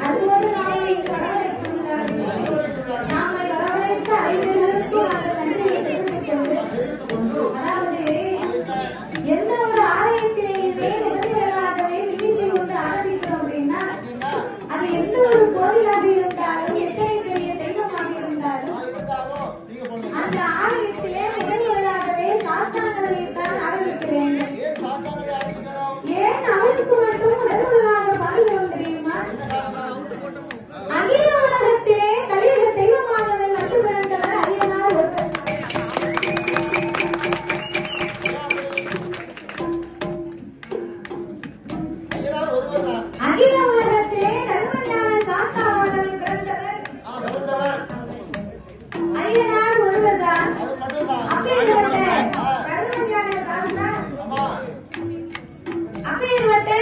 அன்போடு நாங்கள் இங்கு வரவேற்றுள்ளார்கள் நாங்களை வரவழைத்த அறிஞர்களுக்கு எந்த ஒரு ஆலயத்திலேயுமே முதன்முறையாகவே வில்லிசை ஒன்று ஆரம்பிக்கிறோம் அப்படின்னா அது எந்த ஒரு கோவிலாக இருந்தாலும் அகில உலகத்திலே தர்ம ஞான சாஸ்தாவாக பிறந்தவர். அரியனார் ஒருவர் தான் அப்பேற்பட்ட தர்ம ஞான சாஸ்தா. அப்பேற்பட்ட